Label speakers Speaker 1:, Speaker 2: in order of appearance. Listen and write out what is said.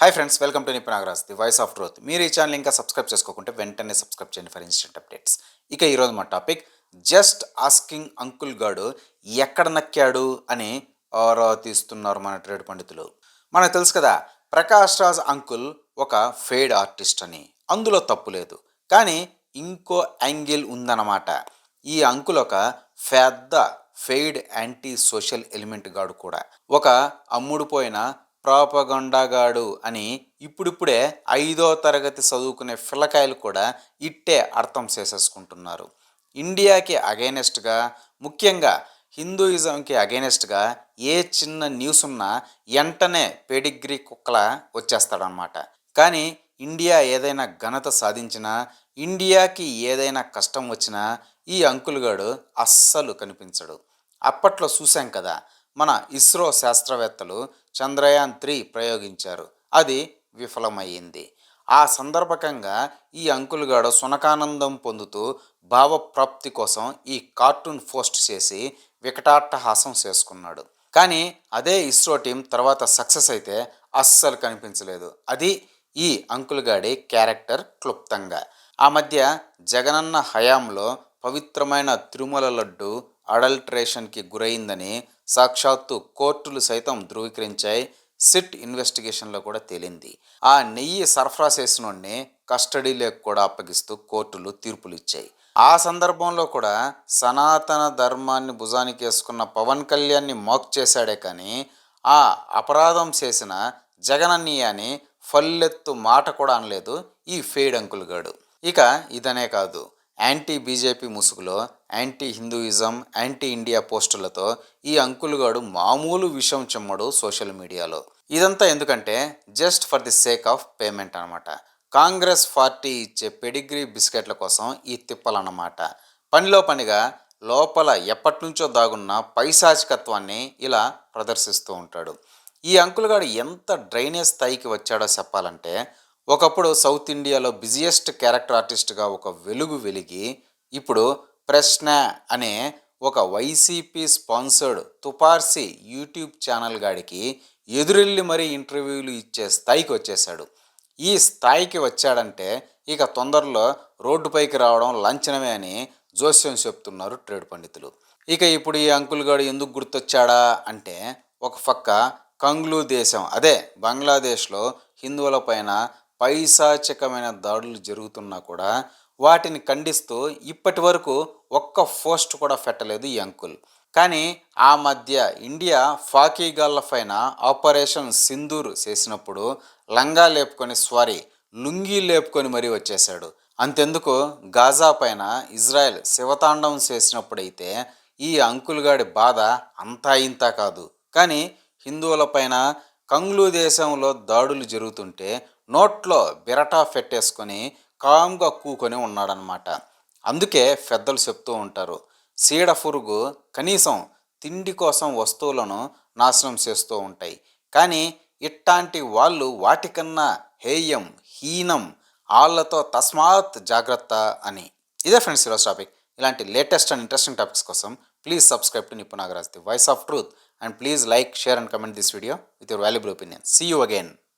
Speaker 1: Hi friends welcome to Nipunagaraj the voice of truth మీరు ఈ channel ఇంకా subscribe చేసుకోకుంటే వెంటనే సబ్స్క్రైబ్ చేయండి ఫర్ ఇన్స్టెంట్ అప్డేట్స్ ఇక ఈరోజు మా టాపిక్ జస్ట్ ఆస్కింగ్ అంకుల్ గాడు ఎక్కడ నక్కాడు అని ఆరా తీస్తున్నారు మన ట్రేడ్ పండితులు. మనకు తెలుసు కదా ప్రకాష్ రాజ్ అంకుల్ ఒక ఫేడ్ ఆర్టిస్ట్ అని. అందులో తప్పు లేదు. కానీ ఇంకో యాంగిల్ ఉందన్నమాట. ఈ అంకుల్ ఒక పెద్ద ఫెయిడ్ యాంటీ సోషల్ ఎలిమెంట్ గాడు కూడా. ఒక అమ్ముడుపోయిన ప్రాపగండాగాడు అని ఇప్పుడిప్పుడే ఐదో తరగతి చదువుకునే పిల్లకాయలు కూడా ఇట్టే అర్థం చేసేసుకుంటున్నారు. ఇండియాకి అగైనెస్ట్గా ముఖ్యంగా హిందూయిజంకి అగైనెస్ట్గా ఏ చిన్న న్యూస్ ఉన్నా వెంటనే పెడిగ్రీ కుక్కల వచ్చేస్తాడనమాట. కానీ ఇండియా ఏదైనా ఘనత సాధించినా ఇండియాకి ఏదైనా కష్టం వచ్చినా ఈ అంకులుగాడు అస్సలు కనిపించడు. అప్పట్లో చూశాం కదా మన ఇస్రో శాస్త్రవేత్తలు చంద్రయాన్ త్రీ ప్రయోగించారు. అది విఫలమయ్యింది. ఆ సందర్భకంగా ఈ అంకులుగాడు సునకానందం పొందుతూ భావప్రాప్తి కోసం ఈ కార్టూన్ పోస్ట్ చేసి వికటాట్టహాసం చేసుకున్నాడు. కానీ అదే ఇస్రో టీం తర్వాత సక్సెస్ అయితే అస్సలు కనిపించలేదు. అది ఈ అంకుల్గాడి క్యారెక్టర్ క్లుప్తంగా. ఆ మధ్య జగనన్న హయాంలో పవిత్రమైన తిరుమల లడ్డు అడల్ట్రేషన్కి గురైందని సాక్షాత్తు కోర్టులు సైతం ధృవీకరించాయి. సిట్ ఇన్వెస్టిగేషన్లో కూడా తేలింది. ఆ నెయ్యి సరఫరా చేసినోడిని కస్టడీలోకి కూడా అప్పగిస్తూ కోర్టులు తీర్పులు ఇచ్చాయి ఆ సందర్భంలో కూడా సనాతన ధర్మాన్ని భుజానికి వేసుకున్న పవన్ కళ్యాణ్ని మోక్ చేశాడే కానీ ఆ అపరాధం చేసిన జగనన్నయ్య అని ఫల్లెత్తు మాట కూడా అనలేదు ఈ ఫేడ్ అంకుల్ గాడు. ఇక ఇదనే కాదు. యాంటీ బీజేపీ ముసుగులో యాంటీ హిందూయిజం యాంటీ ఇండియా పోస్టులతో ఈ అంకులుగాడు మామూలు విషయం చెమ్మడు సోషల్ మీడియాలో. ఇదంతా ఎందుకంటే just for the sake of payment అనమాట కాంగ్రెస్ పార్టీ ఇచ్చే పెడిగ్రీ బిస్కెట్ల కోసం ఈ తిప్పలన్నమాట. పనిలో పనిగా లోపల ఎప్పటి నుంచో దాగున్న పైశాచికత్వాన్ని ఇలా ప్రదర్శిస్తూ ఉంటాడు. ఈ అంకులుగాడు ఎంత డ్రైనేజ్ స్థాయికి వచ్చాడో చెప్పాలంటే ఒకప్పుడు సౌత్ ఇండియాలో బిజియెస్ట్ క్యారెక్టర్ ఆర్టిస్ట్గా ఒక వెలుగు వెలిగి ఇప్పుడు ప్రశ్న అనే ఒక వైసీపీ స్పాన్సర్డ్ తుపార్సి యూట్యూబ్ ఛానల్ గాడికి ఎదురెళ్ళి మరీ ఇంటర్వ్యూలు ఇచ్చే స్థాయికి వచ్చేశాడు. ఈ స్థాయికి వచ్చాడంటే ఇక తొందరలో రోడ్డుపైకి రావడం లంచనమే అని జోస్యం చెప్తున్నారు ట్రేడ్ పండితులు. ఇక ఇప్పుడు ఈ అంకుల్ గాడు ఎందుకు గుర్తొచ్చాడా అంటే ఒక పక్క కంగ్లూ దేశం అదే బంగ్లాదేశ్లో హిందువుల పైన పైశాచికమైన దాడులు జరుగుతున్నా కూడా వాటిని ఖండిస్తూ ఇప్పటి వరకు ఒక్క పోస్ట్ కూడా పెట్టలేదు ఈ అంకుల్. కానీ ఆ మధ్య ఇండియా ఫాకీగాళ్ళ పైన ఆపరేషన్ సింధూర్ చేసినప్పుడు లంగా లేపుకొని సారీ లుంగీ లేపుకొని మరీ వచ్చేశాడు. అంతెందుకు గాజా పైన ఇజ్రాయెల్ శివతాండవం చేసినప్పుడైతే ఈ అంకుల్గాడి బాధ అంతా ఇంత కాదు. కానీ హిందువులపైన కంగ్లూ దేశంలో దాడులు జరుగుతుంటే నోట్లో బిరటా పెట్టేసుకొని కామ్గా కూకొని ఉన్నాడనమాట అందుకే పెద్దలు చెప్తూ ఉంటారు సీడ పురుగు కనీసం తిండి కోసం వస్తువులను నాశనం చేస్తూ ఉంటాయి. కానీ ఇట్లాంటి వాళ్ళు వాటికన్నా హేయం హీనం వాళ్ళతో తస్మాత్ జాగ్రత్త అని. ఇదే ఫ్రెండ్స్ ఈరోజు టాపిక్. ఇలాంటి లేటెస్ట్ అండ్ ఇంట్రెస్టింగ్ టాపిక్స్ కోసం please subscribe to Nipunagaraj the voice of truth. And please like share and comment this video with your valuable opinion. See you again